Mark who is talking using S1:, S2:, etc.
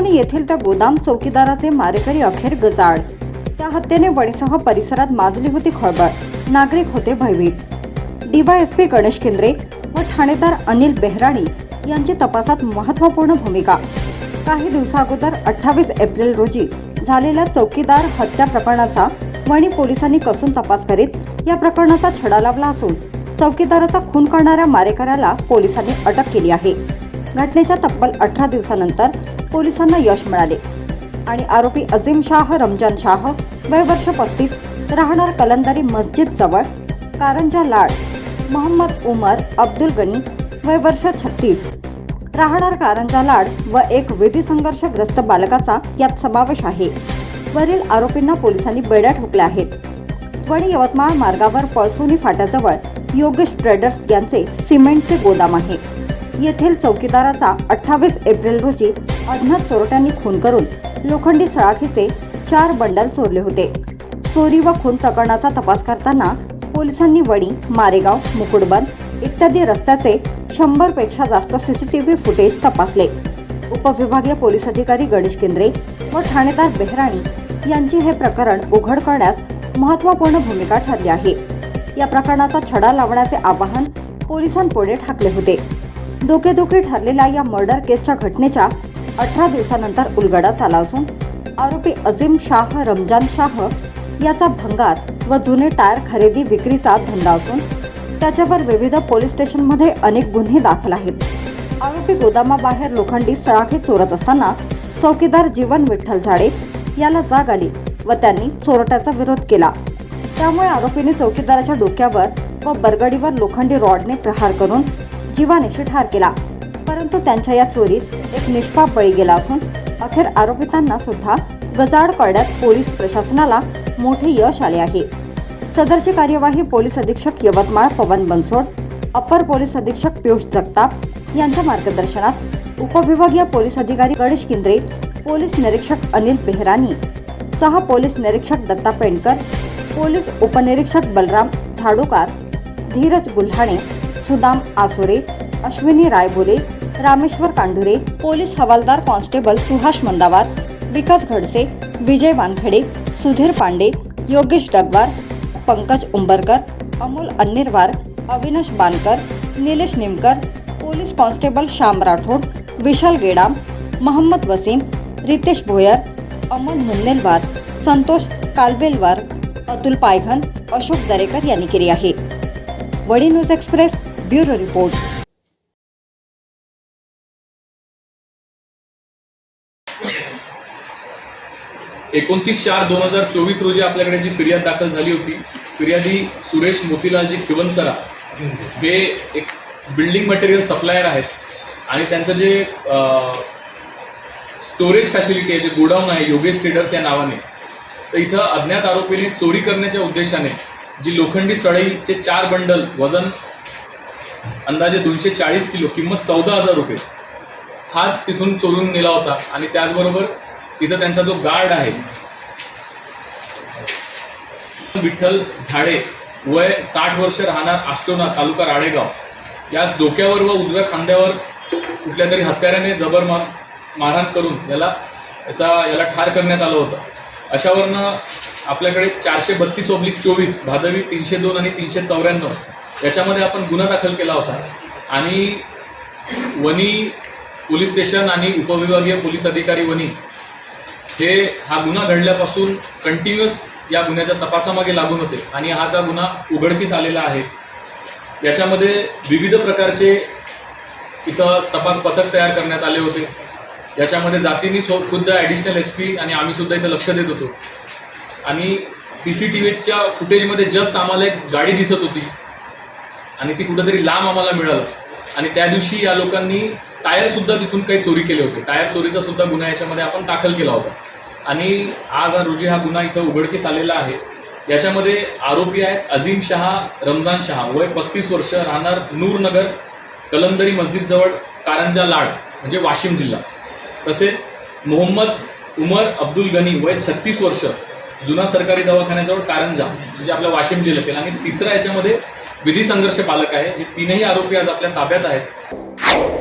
S1: पडसोनी येथील त्या गोदाम चौकीदाराचे मारेकरी अखेर गजाड त्या हत्येने वणीसह परिसरात माजली होती खळबळ. नागरिक होते भयभीत. डीवायएसपी गणेश केंद्रे व ठाणेदार अनिल बेहराणी यांची तपासात महत्त्वपूर्ण भूमिका. काही दिवसाअगोदर अठ्ठावीस एप्रिल रोजी झालेल्या चौकीदार हत्या प्रकरणाचा वणी पोलिसांनी कसून तपास करीत या प्रकरणाचा छडा लावला असून चौकीदाराचा खून करणाऱ्या मारेकऱ्याला पोलिसांनी अटक केली आहे. घटनेच्या तब्बल अठरा दिवसानंतर पोलिसांना यश मिळाले. आणि आरोपी अजिम शाह रमजान शाह वय वर्ष पस्तीस राहणार कलंदरी मस्जिद जवळ कारंजा लाड मोहम्मद उमर अब्दुल गनी वय वर्ष छत्तीस राहणार कारंजा लाड व एक विधी संघर्षग्रस्त बालकाचा यात समावेश आहे. वरील आरोपींना पोलिसांनी बेड्या ठोकल्या आहेत. वणी यवतमाळ मार्गावर पळसोनी फाट्याजवळ योगेश ट्रेडर्स यांचे सिमेंटचे गोदाम आहे. येथील चौकीदाराचा अठ्ठावीस एप्रिल रोजी अज्ञात चोरट्यांनी खून करून लोखंडी सळाखीचे चार बंडल चोरले होते. चोरी व खून प्रकरणाचा तपास करताना पोलिसांनी वणी मारेगाव मुकुडबन इत्यादी रस्त्याचे शंभरपेक्षा जास्त सीसीटीव्ही फुटेज तपासले. उपविभागीय पोलीस अधिकारी गणेश केंद्रे व ठाणेदार बेहराणी यांची हे प्रकरण उघड करण्यास महत्त्वपूर्ण भूमिका ठरली आहे. या प्रकरणाचा छडा लावण्याचे आवाहन पोलिसांपुढे ठाकले होते. डोकेदुखी ठरलेल्या या मर्डर केसच्या घटनेच्या अठरा दिवसानंतर उलगडा झाला असून आरोपी अझीम शाह रमजान शाह याचा भंगार व जुने टायर खरेदी विक्रीचा धंदा असून त्याच्यावर विविध पोलीस स्टेशनमध्ये अनेक गुन्हे दाखल आहेत. आरोपी गोदामाबाहेर लोखंडी सळाखे चोरत असताना चौकीदार जीवन विठ्ठल झाडे याला जाग आली व त्यांनी चोरट्याचा विरोध केला. त्यामुळे आरोपीने चौकीदाराच्या डोक्यावर व बरगडीवर लोखंडी रॉडने प्रहार करून जीवानिशी ठार केला. परंतु त्यांच्या या चोरीत एक निष्पाप बळी गेला असून अखेर आरोपितांना सुद्धा गजाड करण्यात पोलीस प्रशासनाला मोठे यश आले आहे. सदरची कार्यवाही पोलीस अधीक्षक यवतमाळ पवन बनसोड अप्पर पोलीस अधीक्षक पियुष जगताप यांच्या मार्गदर्शनात उपविभागीय पोलीस अधिकारी गणेश किंद्रे पोलीस निरीक्षक अनिल बेहरानी सह पोलीस निरीक्षक दत्ता पेंडकर पोलीस उपनिरीक्षक बलराम झाडूकार धीरज बुल्हाणे सुदाम आसोरे अश्विनी रायबोले रामेश्वर कांडुरे पोलीस हवालदार constable Suhas Mandawar Vikas Ghadse Vijay Wankhade Sudhir Pande Yogesh Dagwar Pankaj Umbarkar Amol Annirwar Avinash Bankar Nilesh Nimkar police constable Shyam Rathod Vishal Gedam Mohammad Waseem Ritesh Bhoyar Amol Munnelwar Santosh Kalvelwar Atul Payghan Ashok Darekar यांनी केली आहे. वडी news express bureau report.
S2: एकोणतीस चार दोन हजार चोवीस रोजी आपल्याकडे जी फिर्याद दाखल झाली होती फिर्यादी सुरेश मोतीलालजी खिवनसरा हे एक बिल्डिंग मटेरियल सप्लायर आहेत. आणि त्यांचं जे स्टोरेज फॅसिलिटी आहे जे गोडाऊन आहे योगेश ट्रेडर्स या नावाने तर इथं अज्ञात आरोपीने चोरी करण्याच्या उद्देशाने जी लोखंडी सळईचे चार बंडल वजन अंदाजे दोनशे चाळीस किलो किंमत चौदा हजार रुपये हा तिथून चोरून नेला होता. आणि त्याचबरोबर तिथं त्यांचा जो गार्ड आहे. विठ्ठल झाडे वय साठ वर्ष राहणार आष्टोना तालुका राळेगाव यास डोक्यावर व उजव्या खांद्यावर कुठल्या तरी हत्याराने जबर मार मारहाण करून याला याचा याला ठार करण्यात आलं होतं. अशावरनं आपल्याकडे चारशे बत्तीस ओब्लिक चोवीस भादवी तीनशे दोन आणि तीनशे चौऱ्याण्णव याच्यामध्ये आपण गुन्हा दाखल केला होता. आणि वनी पोलीस स्टेशन आणि उपविभागीय पोलीस अधिकारी वनी हे हा गुन्हा घडल्यापासून कंटिन्युअस या गुन्ह्याच्या तपासामागे लागून होते. आणि हा जा गुन्हा उघडकीस आलेला आहे याच्यामध्ये विविध प्रकारचे इथं तपास पथक तयार करण्यात आले होते. याच्यामध्ये जातींनी सो खुद्द ॲडिशनल एस पी आणि आम्हीसुद्धा इथं लक्ष देत होतो. आणि सी सी टी व्हीच्या फुटेजमध्ये जस्ट आम्हाला एक गाडी दिसत होती. आणि ती कुठंतरी लांब आम्हाला मिळालं. आणि त्या दिवशी या लोकांनी टायरसुद्धा तिथून काही चोरी केले होते. टायर चोरीचा सुद्धा गुन्हा याच्यामध्ये आपण दाखल केला होता. आणि आज हा रोजी हा गुन्हा इथं उघडकीस आलेला आहे. याच्यामध्ये आरोपी आहेत अझीम शहा रमजान शहा. वय पस्तीस वर्ष राहणार नूरनगर कलंदरी मस्जिदजवळ कारंजा लाड म्हणजे वाशिम जिल्हा. तसेच मोहम्मद उमर अब्दुल गनी वय छत्तीस वर्ष जुना सरकारी दवाखान्याजवळ कारंजा म्हणजे आपल्या वाशिम जिल्ह्यातील. आणि तिसरा याच्यामध्ये विधी संघर्ष पालक आहे. हे तीनही आरोपी आज आपल्या ताब्यात आहेत.